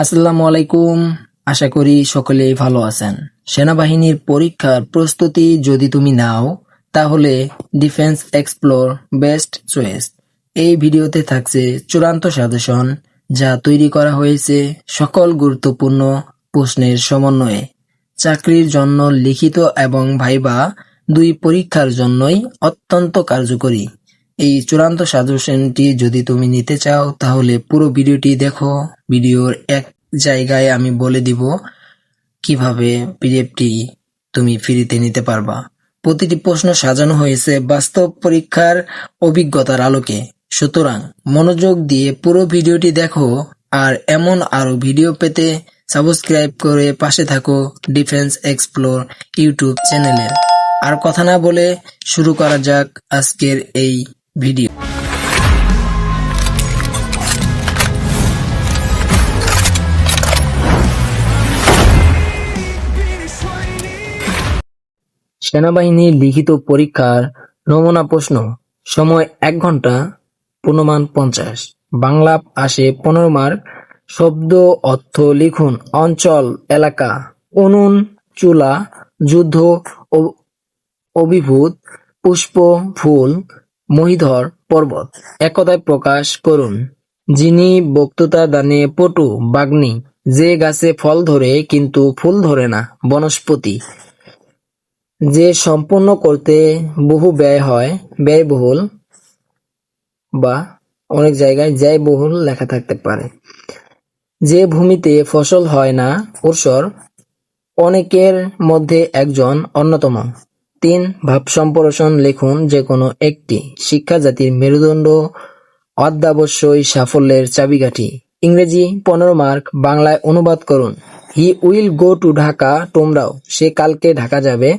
আসসালামু আলাইকুম। আশা করি সকলেই ভালো আছেন। সেনাবাহিনীর পরীক্ষার প্রস্তুতি যদি তুমি নাও, তাহলে ডিফেন্স এক্সপ্লোর বেস্ট চয়েস এই ভিডিওতে থাকছে চূড়ান্ত সাজেশন, যা তৈরি করা হয়েছে সকল গুরুত্বপূর্ণ প্রশ্নের সমন্বয়ে। চাকরির জন্য লিখিত এবং ভাইবা দুই পরীক্ষার জন্যই অত্যন্ত কার্যকরী। এই চূড়ান্ত সাজেশনটি যদি তুমি নিতে চাও, তাহলে পুরো ভিডিওটি দেখো। ভিডিওর এক জায়গায় আমি বলে দিব কীভাবে পিডিএফটি তুমি ফ্রিতে নিতে পারবা। প্রতিটি প্রশ্ন সাজানো হয়েছে বাস্তব পরীক্ষার অভিজ্ঞতার আলোকে। সুতরাং মনোযোগ দিয়ে পুরো ভিডিওটি দেখো আর এমন আরও ভিডিও পেতে সাবস্ক্রাইব করে পাশে থাকো ডিফেন্স এক্সপ্লোর ইউটিউব চ্যানেলের। আর কথা না বলে শুরু করা যাক আজকের এই ভিডিও। সেনাবাহিনীর লিখিত পরীক্ষার নমুনা প্রশ্ন, সময় এক ঘণ্টা, পূর্ণমান পঞ্চাশ। বাংলা আসে পনেরো মার্ক। শব্দ অর্থ লিখুন, অঞ্চল, এলাকা অনুন চুলা, যুদ্ধ অভিভূত, পুষ্প, ফুল মহিধর পর্বত। একতায় প্রকাশ করুন। যিনি বক্তৃতা দানে পটু, বাগ্নি, যে গাছে ফল ধরে কিন্তু ফুল ধরে না, বনস্পতি। যে সম্পূর্ণ করতে বহু ব্যয় হয়, ব্যয়বহুল বা অনেক জায়গায় ব্যয়বহুল লেখা থাকতে পারে। যে ভূমিতে ফসল হয় না উর্সর অনেকের মধ্যে একজন অন্যতম। তিন ভাব সম্প্রসারণ লিখুন যে কোনো একটি। শিক্ষা জাতির মেরুদণ্ড অধ্যাবশ্যই সাফল্যের চাবিকাঠি। ইংরেজি পনেরো মার্ক, বাংলায় অনুবাদ করুন। He will go to Dhaka, তোমরাও। সে কালকে ঢাকা যাবে।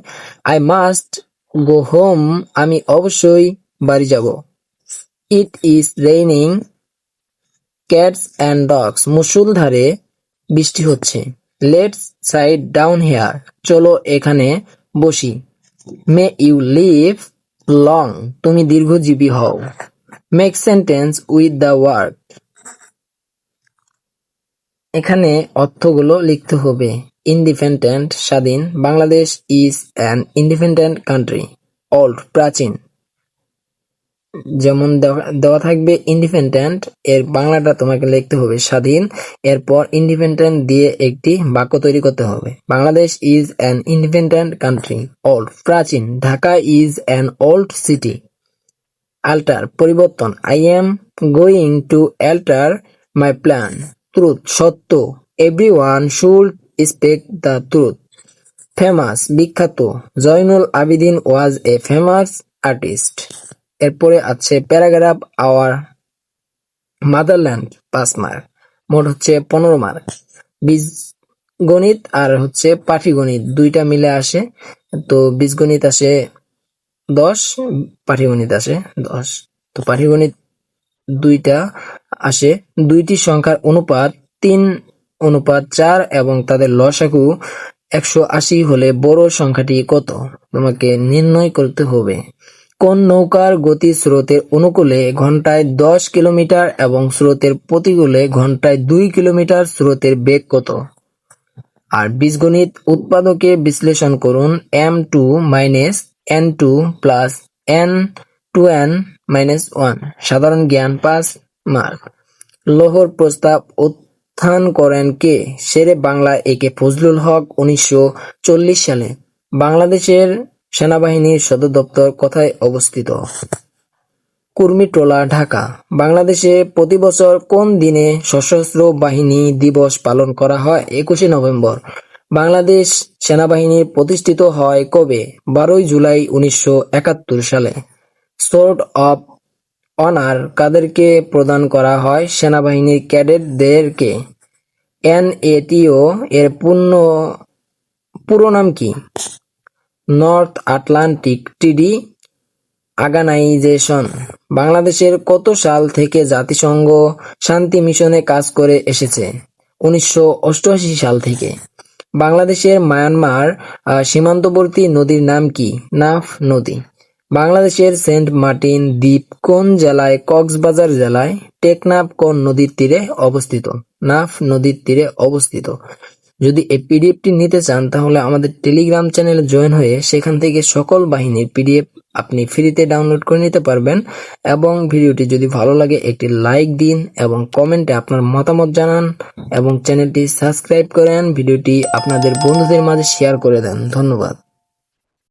আই মাস্ট গো হোম, আমি অবশ্যই বাড়ি যাব। It is raining, cats and dogs মুসুলধারে বৃষ্টি হচ্ছে। লেটস সাইড ডাউন হেয়ার, চলো এখানে বসি। মে ইউ লিভ লং তুমি দীর্ঘজীবী হও। Make sentence with the word এখানে অর্থগুলো লিখতে হবে। ইন্ডিপেন্ডেন্ট স্বাধীন। Bangladesh is an independent country old প্রাচীন। যেমন দেওয়া থাকবে ইন্ডিপেন্ডেন্ট এর বাংলাটা তোমাকে লিখতে হবে স্বাধীন, এরপর ইন্ডিপেন্ডেন্ট দিয়ে একটি বাক্য তৈরি করতে হবে। Bangladesh is an independent country old প্রাচীন, Dhaka is an old city alter পরিবর্তন I am going to alter my plan truth সত্য everyone should speak the truth famous বিখ্যাত, Joynul Abedin was a famous artist এরপরে আছে paragraph our motherland পাঁচ mark মোট হচ্ছে পনেরো মার্ক বীজগণিত আর হচ্ছে পাটিগণিত দুইটা মিলে আসে, তো বীজগণিত আসে দশ, পাটিগণিত আসে দশ। তো পাটিগণিত দুইটা আসে, দুইটি সংখ্যার অনুপাত তিন, অনুপাত চার এবং তাদের লসাগু একশো আশি হলে বড় সংখ্যাটি কত? তোমাকে নির্ণয় করতে হবে। কোন নৌকার গতি স্রোতের অনুকূলে ঘন্টায় দশ কিলোমিটার এবং স্রোতের প্রতিকূলে ঘন্টায় দুই কিলোমিটার স্রোতের বেগ কত? আর বীজগণিত উৎপাদকে বিশ্লেষণ করুন M two minus N two plus N two N minus one সাধারণ জ্ঞান পাঁচ মার্ক। লোহর প্রস্তাব উত্থান করেন কে? শেরে বাংলা একে ফজলুল হক, উনিশশো চল্লিশ সালে। বাংলাদেশের সেনাবাহিনীর সদর দপ্তর কোথায় অবস্থিত? কুর্মিটোলা ঢাকা। বাংলাদেশে প্রতি বছর কোন দিনে সশস্ত্র বাহিনী দিবস পালন করা হয়? একুশে নভেম্বর। বাংলাদেশ সেনাবাহিনী প্রতিষ্ঠিত হয় কবে? বারোই জুলাই উনিশশো একাত্তর সালে। সোর্ড অফ অনার কাদেরকে প্রদান করা হয় সেনাবাহিনীর ক্যাডেটদেরকে। এনএটিও এর পূর্ণ, পুরো নাম কি? North Atlantic treaty organisation. বাংলাদেশের কত সাল থেকে জাতিসংঘ শান্তি মিশনে কাজ করে এসেছে? উনিশশো অষ্টআশি সাল থেকে। বাংলাদেশের মায়ানমার সীমান্তবর্তী নদীর নাম কি? নাফ নদী। বাংলাদেশের সেন্ট মার্টিন দ্বীপ কোন জেলায়, কক্সবাজার জেলায়, টেকনাফ কোন নদীর তীরে অবস্থিত? নাফ নদীর তীরে অবস্থিত। যদি এই পিডিএফটি নিতে চান, তাহলে আমাদের টেলিগ্রাম চ্যানেলে জয়েন হয়ে সেখান থেকে সকল বাহিনীর পিডিএফ আপনি ফ্রিতে ডাউনলোড করে নিতে পারবেন এবং ভিডিওটি যদি ভালো লাগে, একটি লাইক দিন এবং কমেন্টে আপনার মতামত জানান এবং চ্যানেলটি সাবস্ক্রাইব করেন। ভিডিওটি আপনাদের বন্ধুদের মাঝে শেয়ার করে দেন। ধন্যবাদ।